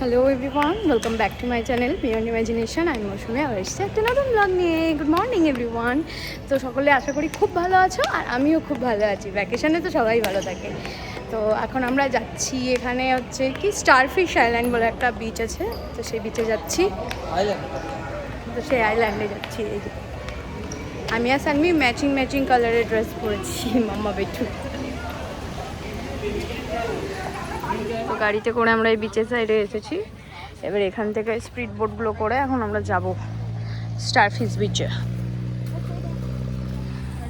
Hello everyone welcome back to my channel Beyond Imagination আমি মৌসুমি আবার এসেছি একটা নতুন ব্লগ নিয়ে। গুড মর্নিং এভরিওয়ান তো সকলে আশা করি খুব ভালো আছো আর আমিও খুব ভালো আছি। ভ্যাকেশানে তো সবাই ভালো থাকে। তো এখন আমরা যাচ্ছি এখানে হচ্ছে কি স্টারফিশ আইল্যান্ড বলে একটা বিচ আছে। তো সেই বিচে যাচ্ছি। তো সেই আইল্যান্ডে যাচ্ছি। এই আমি আর সানমি ম্যাচিং ম্যাচিং কালারের ড্রেস পরেছি। মাম্মা বেটু তো গাড়িতে করে আমরা এই বিচের সাইডে এসেছি। এবার এখান থেকে স্পিড বোটগুলো করে এখন আমরা যাব স্টারফিশ বিচে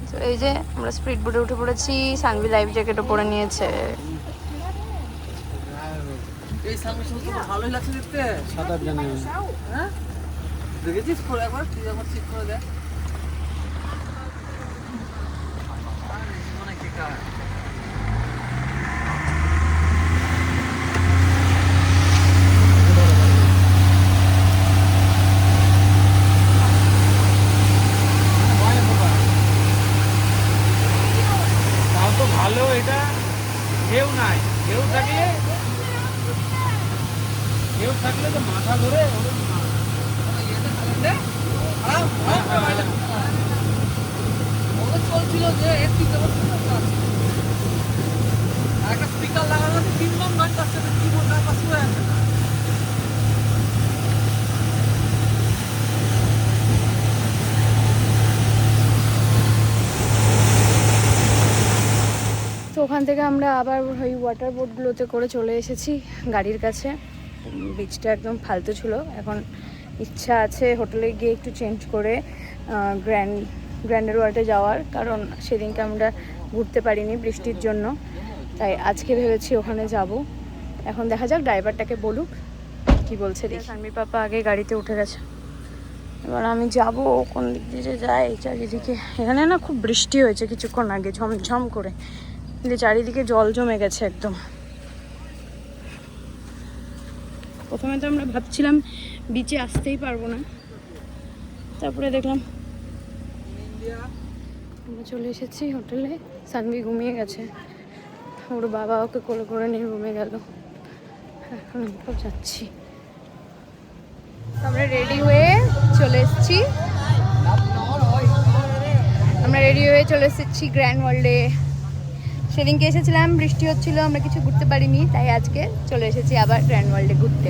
তো এই যে আমরা স্পিড বোটে উঠে পড়েছি সানভি লাইফ জ্যাকেটও পরে নিয়েছে। ভালোই লাগছে দেখতে। সাঁতার জানি হ্যাঁ? দেখেছিস করে একবার? তুই একবার চেক করে দেখ মানে কি কার তাও তো ভালো এটা ঢেউ নাই। ঢেউ থাকলে ঢেউ থাকলে তো মাথা ধরে ওরম না। ওদের চলছিল যে এর তিন একটা স্পিকার লাগানো আছে তিন জন গান কাছে কি বলতে পারছি হয়ে আছে তো ওখান থেকে আমরা আবার ওই ওয়াটার বোটগুলোতে করে চলে এসেছি গাড়ির কাছে। বিচটা একদম ফালতু ছিল। এখন ইচ্ছা আছে হোটেলে গিয়ে একটু চেঞ্জ করে গ্র্যান্ড গ্র্যান্ডের ওয়ার্ল্ডে যাওয়ার। কারণ সেদিনকে আমরা ঘুরতে পারিনি বৃষ্টির জন্য। তাই আজকে ভেবেছি ওখানে যাব। এখন দেখা যাক ড্রাইভারটাকে বলুক কি বলছে দেখি। সানমি পাপা আগে গাড়িতে উঠে গেছে। এবার আমি যাব কোন দিক দিয়ে যাই চারিদিকে। এখানে না খুব বৃষ্টি হয়েছে কিছুক্ষণ আগে, ঝমঝম করে। কিন্তু চারিদিকে জল জমে গেছে একদম। প্রথমে তো আমরা ভাবছিলাম বিচে আসতেই পারব না। তারপরে দেখলাম আমরা চলে এসেছি হোটেলে সানভি ঘুমিয়ে গেছে। ওর বাবা ওকে কোলে করে নিয়ে রুমে গেল। এখন আমরা যাচ্ছি। আমরা রেডি হয়ে চলে এসেছি। আমরা রেডি হয়ে চলে এসেছি গ্র্যান্ড ওয়ার্ল্ডে সেদিনকে এসেছিলাম, বৃষ্টি হচ্ছিল, আমরা কিছু ঘুরতে পারিনি, তাই আজকে চলে এসেছি আবার গ্র্যান্ড ওয়ার্ল্ডে ঘুরতে।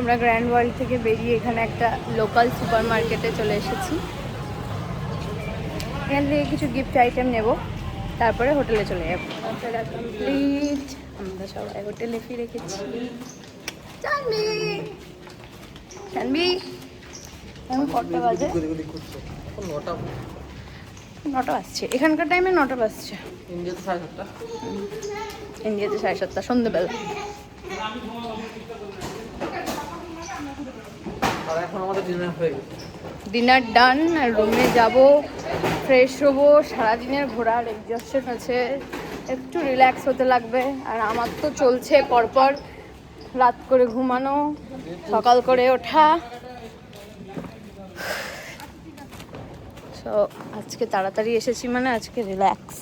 আমরা গ্র্যান্ড ওয়ার্ল্ড থেকে বেরিয়ে এখানে একটা লোকাল সুপার মার্কেটে চলে এসেছি। এখান থেকে কিছু গিফট আইটেম নেব তারপরে হোটেলে চলে যাব। হোটেল কমপ্লিট আমরা সবাই হোটেলে ফিরে গেছি। এখন কটা বাজে? নটা নটা বাজছে। এখানকার টাইমে নটা বাজছে। ইন্ডিয়াতে সাড়ে সাতটা। ইন্ডিয়াতে সাড়ে সাতটা সন্ধ্যেবেলা। আর এখন আমাদের ডিনার হয়ে গেছে। ডিনার ডান আর রুমে যাব ফ্রেশ হব সারাদিনের ঘোরার এক্সস্টন আছে একটু রিল্যাক্স হতে লাগবে আর আমার তো চলছে পরপর রাত করে ঘুমানো সকাল করে ওঠা। সো আজকে তাড়াতাড়ি এসেছি মানে আজকে রিল্যাক্স